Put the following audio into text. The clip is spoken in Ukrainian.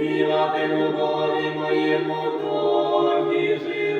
співати любові моєму Богі жив.